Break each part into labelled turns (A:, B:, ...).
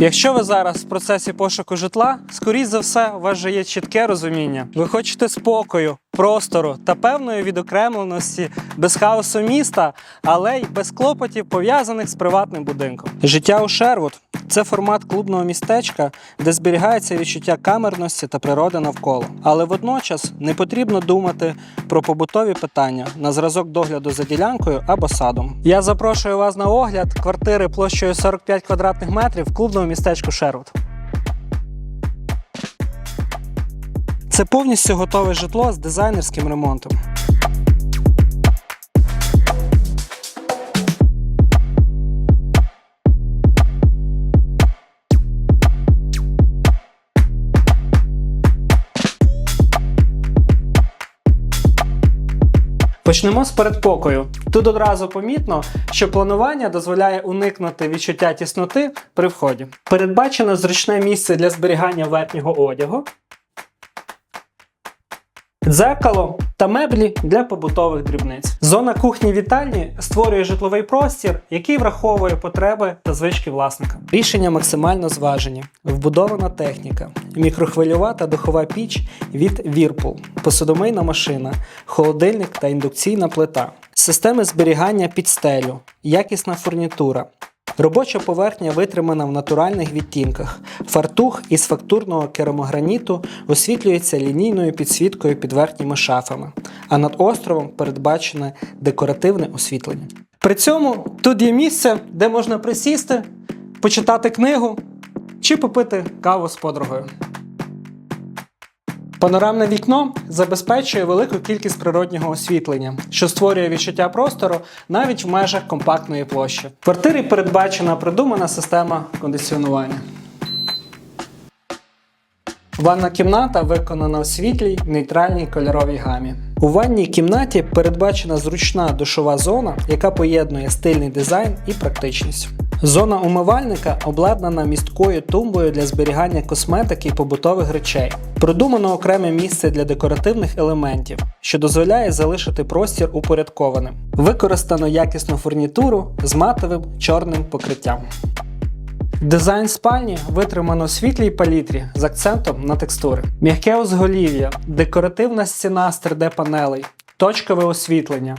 A: Якщо ви зараз в процесі пошуку житла, скоріш за все, у вас вже є чітке розуміння. Ви хочете спокою, простору та певної відокремленості без хаосу міста, але й без клопотів, пов'язаних з приватним будинком. Життя у Шервуд це формат клубного містечка, де зберігається відчуття камерності та природи навколо. Але водночас не потрібно думати про побутові питання на зразок догляду за ділянкою або садом. Я запрошую вас на огляд квартири площею 45 квадратних метрів в клубному містечку Шервуд. Це повністю готове житло з дизайнерським ремонтом. Почнемо з передпокою. Тут одразу помітно, що планування дозволяє уникнути відчуття тісноти при вході. Передбачено зручне місце для зберігання верхнього одягу, дзеркало та меблі для побутових дрібниць. Зона кухні вітальні створює житловий простір, який враховує потреби та звички власника. Рішення максимально зважені, вбудована техніка, мікрохвильова та духова піч від Whirlpool, посудомийна машина, холодильник та індукційна плита, системи зберігання під стелю, якісна фурнітура. Робоча поверхня витримана в натуральних відтінках. Фартух із фактурного керамограніту освітлюється лінійною підсвіткою під верхніми шафами, а над островом передбачене декоративне освітлення. При цьому тут є місце, де можна присісти, почитати книгу чи попити каву з подругою. Панорамне вікно забезпечує велику кількість природнього освітлення, що створює відчуття простору навіть в межах компактної площі. В квартирі передбачена продумана система кондиціонування. Ванна кімната виконана в світлій нейтральній кольоровій гамі. У ванній кімнаті передбачена зручна душова зона, яка поєднує стильний дизайн і практичність. Зона умивальника обладнана місткою тумбою для зберігання косметики і побутових речей. Продумано окреме місце для декоративних елементів, що дозволяє залишити простір упорядкованим. Використано якісну фурнітуру з матовим чорним покриттям. Дизайн спальні витримано в світлій палітрі з акцентом на текстури. М'яке узголів'я, декоративна стіна з 3D-панелей, точкове освітлення.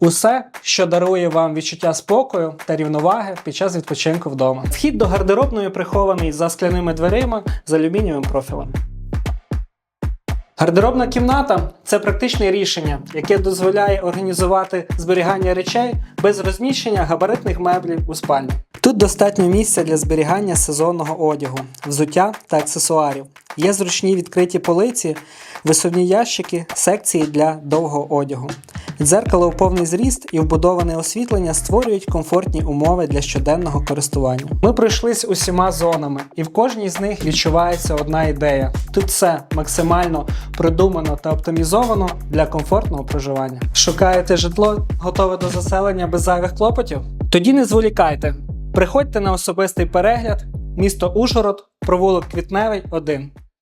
A: Усе, що дарує вам відчуття спокою та рівноваги під час відпочинку вдома. Вхід до гардеробної прихований за скляними дверима з алюмінієвим профілем. Гардеробна кімната це практичне рішення, яке дозволяє організувати зберігання речей без розміщення габаритних меблів у спальні. Тут достатньо місця для зберігання сезонного одягу, взуття та аксесуарів. Є зручні відкриті полиці, висувні ящики, секції для довгого одягу. Дзеркало в повний зріст і вбудоване освітлення створюють комфортні умови для щоденного користування. Ми пройшлись усіма зонами, і в кожній з них відчувається одна ідея. Тут все максимально продумано та оптимізовано для комфортного проживання. Шукаєте житло, готове до заселення без зайвих клопотів? Тоді не зволікайте. Приходьте на особистий перегляд, місто Ужгород, провулок Квітневий 1.